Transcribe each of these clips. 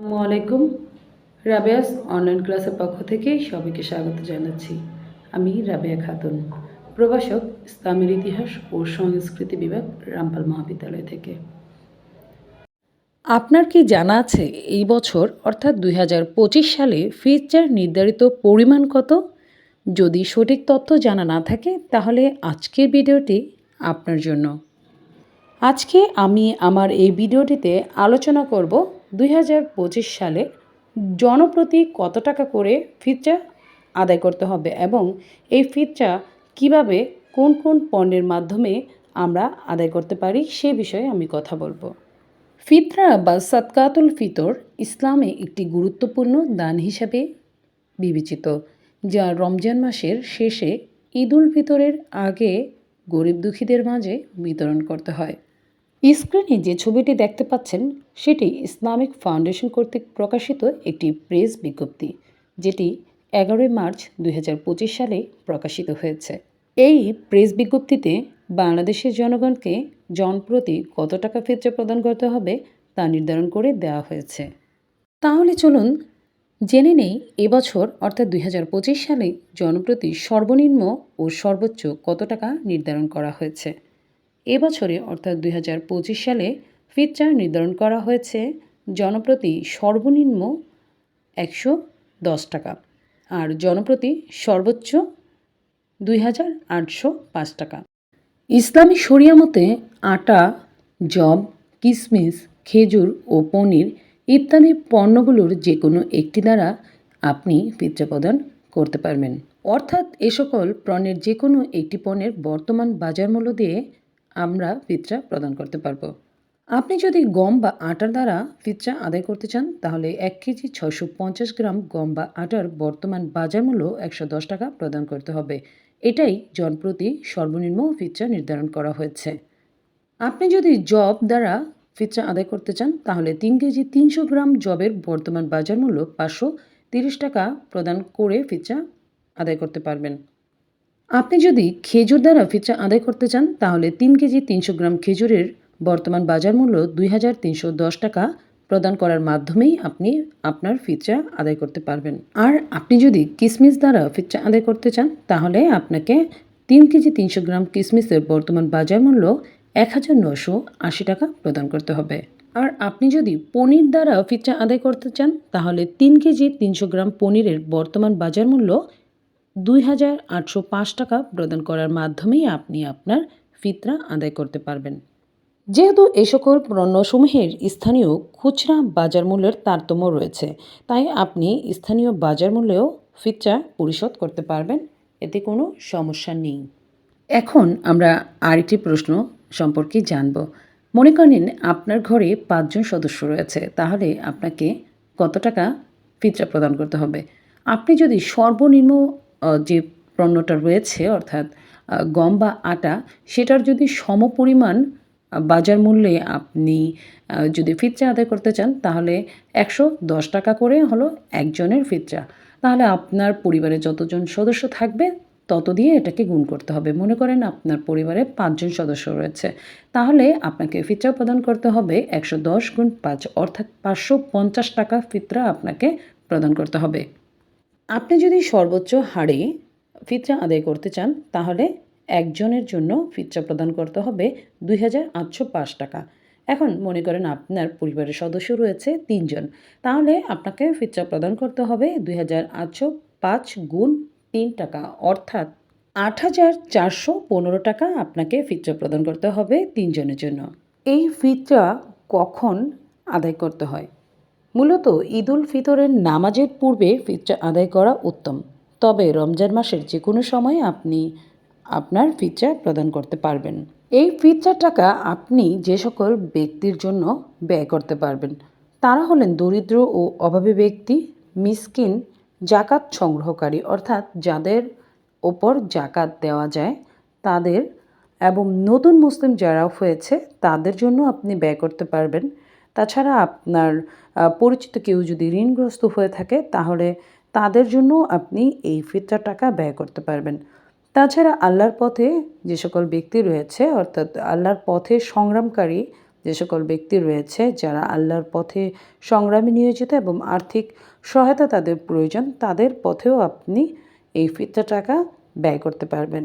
আসসালামু আলাইকুম। রাবেয়াস অনলাইন ক্লাসের পক্ষ থেকে সবাইকে স্বাগত জানাচ্ছি। আমি রাবেয়া খাতুন, প্রভাষক ইসলামের ইতিহাস ও সংস্কৃতি বিভাগ রামপাল মহাবিদ্যালয় থেকে। আপনার কি জানা আছে এই বছর, অর্থাৎ দু হাজার পঁচিশ সালে ফিচার নির্ধারিত পরিমাণ কত? যদি সঠিক তথ্য জানা না থাকে, তাহলে আজকের ভিডিওটি আপনার জন্য। আজকে আমি আমার এই ভিডিওটিতে আলোচনা করব দুই হাজার পঁচিশ সালে জনপ্রতি কত টাকা করে ফিতরা আদায় করতে হবে এবং এই ফিতরা কীভাবে কোন কোন পণ্যের মাধ্যমে আমরা আদায় করতে পারি সে বিষয়ে আমি কথা বলব। ফিতরা বা সাদকাতুল ফিতর ইসলামে একটি গুরুত্বপূর্ণ দান হিসাবে বিবেচিত, যা রমজান মাসের শেষে ঈদুল ফিতরের আগে গরিব দুঃখীদের মাঝে বিতরণ করতে হয়। স্ক্রিনে যে ছবিটি দেখতে পাচ্ছেন, সেটি ইসলামিক ফাউন্ডেশন কর্তৃক প্রকাশিত একটি প্রেস বিজ্ঞপ্তি, যেটি এগারোই মার্চ দুই হাজার পঁচিশ সালে প্রকাশিত হয়েছে। এই প্রেস বিজ্ঞপ্তিতে বাংলাদেশের জনগণকে জনপ্রতি কত টাকা ফিতরা প্রদান করতে হবে তা নির্ধারণ করে দেওয়া হয়েছে। তাহলে চলুন জেনে নেই এবছর অর্থাৎ দুই হাজার পঁচিশ সালে জনপ্রতি সর্বনিম্ন ও সর্বোচ্চ কত টাকা নির্ধারণ করা হয়েছে। এবছরে অর্থাৎ দুই হাজার পঁচিশ সালে ফিতরা নির্ধারণ করা হয়েছে জনপ্রতি সর্বনিম্ন একশো দশ টাকা আর জনপ্রতি সর্বোচ্চ দুই হাজার আটশো পাঁচ টাকা। ইসলামী শরিয়া মতে আটা, জব কিশমিশ খেজুর ও পনির ইত্যাদি পণ্যগুলোর যে কোনো একটি দ্বারা আপনি ফিতরা প্রদান করতে পারবেন। অর্থাৎ এ সকল পণ্যের যে কোনো একটি পণ্যের বর্তমান বাজার মূল্য দিয়ে আমরা ফিতরা প্রদান করতে পারব। আপনি যদি গম বা আটার দ্বারা ফিতরা আদায় করতে চান, তাহলে এক কেজি ছশো পঞ্চাশ গ্রাম গম বা আটার বর্তমান বাজার মূল্য একশো দশ টাকা প্রদান করতে হবে। এটাই জনপ্রতি সর্বনিম্ন ফিতরা নির্ধারণ করা হয়েছে। আপনি যদি জব দ্বারা ফিতরা আদায় করতে চান, তাহলে তিন কেজি তিনশো গ্রাম জবের বর্তমান বাজার মূল্য পাঁচশো তিরিশ টাকা প্রদান করে ফিতরা আদায় করতে পারবেন। আপনি যদি খেজুর দ্বারা ফিতরা আদায় করতে চান, তাহলে তিন কেজি তিনশো গ্রাম খেজুরের বর্তমান বাজার মূল্য দুই হাজার তিনশো দশ টাকা প্রদান করার মাধ্যমেই আপনি আপনার ফিতরা আদায় করতে পারবেন। আর আপনি যদি কিসমিস দ্বারা ফিতরা আদায় করতে চান, তাহলে আপনাকে তিন কেজি তিনশো গ্রাম কিসমিসের বর্তমান বাজার মূল্য এক হাজার নশো আশি টাকা প্রদান করতে হবে। আর আপনি যদি পনির দ্বারা ফিতরা আদায় করতে চান, তাহলে তিন কেজি তিনশো গ্রাম পনিরের বর্তমান বাজার মূল্য দুই হাজার আটশো পাঁচ টাকা প্রদান করার মাধ্যমেই আপনি আপনার ফিতরা আদায় করতে পারবেন। যেহেতু এ সকল পণ্যসমূহের স্থানীয় খুচরা বাজার মূল্যের তারতম্য রয়েছে, তাই আপনি স্থানীয় বাজার মূল্যেও ফিতরা পরিশোধ করতে পারবেন। এতে কোনো সমস্যা নেই। এখন আমরা আরেকটি প্রশ্ন সম্পর্কে জানব। মনে করেন আপনার ঘরে পাঁচজন সদস্য রয়েছে, তাহলে আপনাকে কত টাকা ফিতরা প্রদান করতে হবে? আপনি যদি সর্বনিম্ন যে পণ্যটা রয়েছে অর্থাৎ গম বা আটা সেটার যদি সমপরিমাণ আহ, বাজার মূল্যে আপনি যদি ফিতরা আদায় করতে চান তাহলে একশো দশ টাকা করে হলো একজনের ফিতরা। তাহলে আপনার পরিবারে যতজন সদস্য থাকবে তত দিয়ে এটাকে গুণ করতে হবে। মনে করেন আপনার পরিবারে পাঁচজন সদস্য রয়েছে তাহলে আপনাকে ফিতরা প্রদান করতে হবে একশো দশ গুণ পাঁচ অর্থাৎ পাঁচশো পঞ্চাশ টাকা ফিতরা আপনাকে প্রদান করতে হবে। আপনি যদি সর্বোচ্চ হারে ফিতরা আদায় করতে চান, তাহলে একজনের জন্য ফিতরা প্রদান করতে হবে দুই হাজার আটশো পাঁচ টাকা। এখন মনে করেন আপনার পরিবারের সদস্য রয়েছে তিনজন, তাহলে আপনাকে ফিতরা প্রদান করতে হবে দুই হাজার আটশো পাঁচ গুণ তিন টাকা, অর্থাৎ আট হাজার চারশো পনেরো টাকা আপনাকে ফিতরা প্রদান করতে হবে তিনজনের জন্য। এই ফিতরা কখন আদায় করতে হয়? মূলত ঈদ উল ফিতরের নামাজের পূর্বে ফিতরা আদায় করা উত্তম। তবে রমজান মাসের যে কোনো সময় আপনি আপনার ফিতরা প্রদান করতে পারবেন। এই ফিতরা টাকা আপনি যে সকল ব্যক্তির জন্য ব্যয় করতে পারবেন, তারা হলেন দরিদ্র ও অভাবী ব্যক্তি, মিসকিন, জাকাত সংগ্রহকারী, অর্থাৎ যাদের ওপর জাকাত দেওয়া যায়, তাদের এবং নতুন মুসলিম যারা হয়েছে, তাদের জন্য আপনি ব্যয় করতে পারবেন। তাছাড়া আপনার পরিচিত কেউ যদি ঋণগ্রস্ত হয়ে থাকে, তাহলে তাদের জন্য আপনি এই ফিতরা টাকা ব্যয় করতে পারবেন। তাছাড়া আল্লাহর পথে যে সকল ব্যক্তি রয়েছে, অর্থাৎ আল্লাহর পথে সংগ্রামকারী যে সকল ব্যক্তি রয়েছে, যারা আল্লাহর পথে সংগ্রামে নিয়োজিত এবং আর্থিক সহায়তা তাদের প্রয়োজন, তাদের পথেও আপনি এই ফিতরা টাকা ব্যয় করতে পারবেন।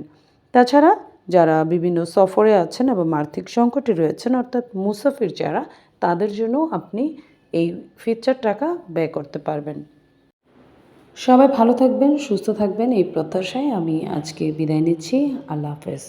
তাছাড়া যারা বিভিন্ন সফরে আছেন এবং আর্থিক সংকটে রয়েছেন, অর্থাৎ মুসাফির যারা তাদের জন্য আপনি এই ফিচার টাকা ব্যয় করতে পারবেন। সবাই ভালো থাকবেন, সুস্থ থাকবেন, এই প্রত্যাশায় আমি আজকে বিদায় নিচ্ছি। আল্লাহ হাফেজ।